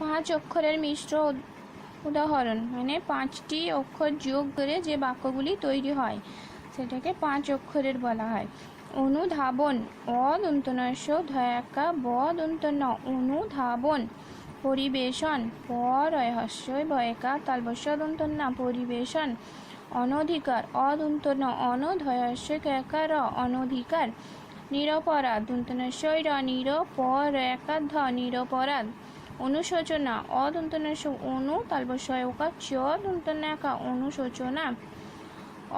পাঁচ অক্ষরের মিশ্র উদাহরণ মানে পাঁচটি অক্ষর যোগ করে যে বাক্যগুলি তৈরি হয়, সেটাকে পাঁচ অক্ষরের বলা হয়। অনুধাবন, অদন্তনস্য ধয়াকা বদন্তন অনুধাবন, পরিবেশন পরহস্যই বয়কা তালবস্য দন্তন্না পরিবেশন, অনধিকার অদন্তন অনধয়স্য কেকার অনধিকার, নিরপরাধ দন্তনস্যই র নিরপর একাধ নিরপরাধ। অনুশোচনা অদন্তনস্য অনু তালবস্যয়কা চ দন্তনাকা অনুশোচনা।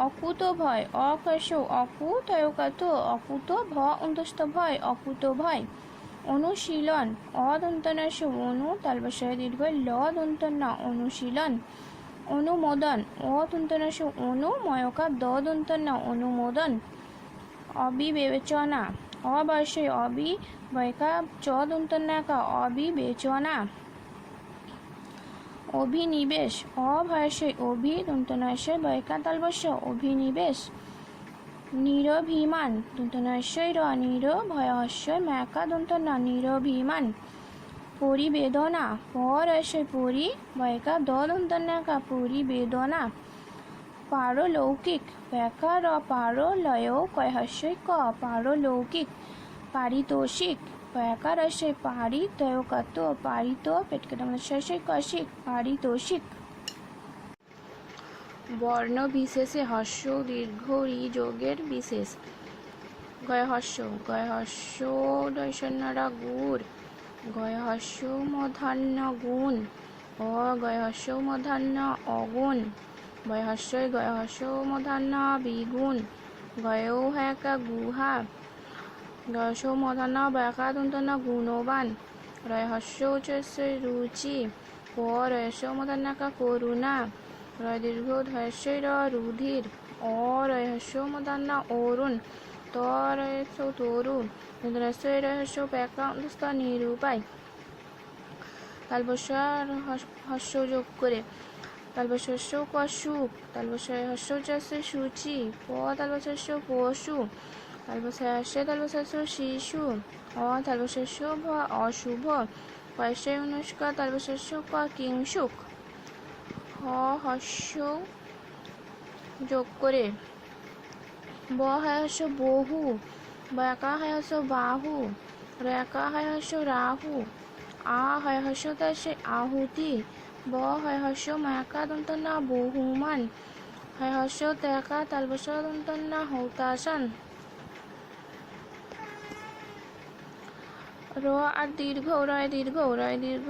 অকুত ভয় অকাশ অকশ অকুতয়কাত অকুত ভ, অন্তস্থ ভয়, অকুত ভয়। অনুশীলন অদন্তনস্য অনু তালবস্যয় দীর্ঘ ল দন্তন্য অনুশীলন। অনুমোদন অদন্তনস্য অনু ময়কা দ দন্তন্য অনুমোদন। অবিবেচনা অবশ্যই অবিবয়কা চ দন্তন্যাকা অবিবেচনা অভিনিবেশ অভয়সই অভি দন্তনয়সই বয়কাতালবস্য অভিনিবেশ নিরভিমান দন্তনয়সই র নির ভয়স্যই ম্যাকা দন্তন নিরভিমান। পরিবেদনা পরস্যই পরি, বয়কা দ দন্তন্যাকা পরিবেদনা। পারলৌকিক ব্যাকা র পারলয় কয়হস্যই ক, পারলৌকিক, পারিতোষিক ব্যাকারস্যে পারিতয়কাত পারিত পেটকেটামশয় কশিক, পারিতোষিক। বর্ণ বিশেষে হস্য, দীর্ঘ যোগের বিশেষ। গয় হস্য গয় হস্য দৈশন্যরা গয় হস্য মধান্য গুণ অ গয় হস্য মধান্য অগুণ। গয় হস্যই গয় মধান্য বিগুণ গয়ও হ্যাকা গুহা। গয়স মধান্য ব্যাকা দন্তন্য গুণবান, রয়হস্য উচ্চস্যই রুচি। ক রয়স মধান্যাকা করুণা, রয় দীর্ঘ ধয়স্যই রুধির। অ রয়স্য মধান্য অরুণ ত রয়স্য তরুণ দন্তনস্যই রহস্য ব্যাকা অন্তস্থ নিরূপায়। তালবস্য হস্য যোগ করে। তালবস্য হস্য চাষে সূচি, প তালবস্য পশু তালবস্য তালবস্য শিশু, অ তালবস্য ভ অশুভ পয়স্য অনুষ্কা তালবস্য ক কিংসুক হ হস্য যোগ করে। ব হায়স্য বহু বকা হায়স্য বাহু রেকা হায়স্য রাহু, আ হায়স্য তাস্য আহুতি ব হায়স্য মাকা দন্তনা বহুমান হায়স্য তেকা তালবস্য দন্তনা হৌতাসন র আর দীর্ঘ রয় দীর্ঘ রয় দীর্ঘ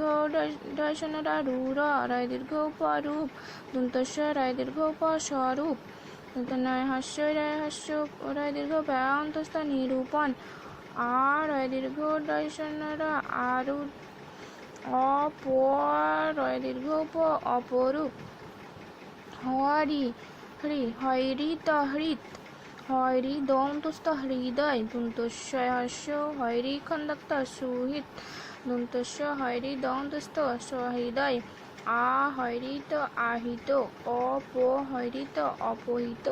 দর্শনরা রু র রয় দীর্ঘ পরূপ দন্তস্ব রয় দীর্ঘ প স্বরূপ দন্তনয় হাস্য রয় হাস্য রয় দীর্ঘ ব্যন্তস্থ নিরূপণ আর রয় দীর্ঘ দর্শনরা আরু অপ রয় দীর্ঘ প অপরূপ। হরি হরি হরিত হৃত হরি দন্তস্থ হৃদয়। দন্তস্বয় হস্য হরি খন্দক্ত সুহিত। দন্তস্ব হরি দন্তস্থ সহৃদয়। আ হরিত আহিত অপ হরিত অপহিত।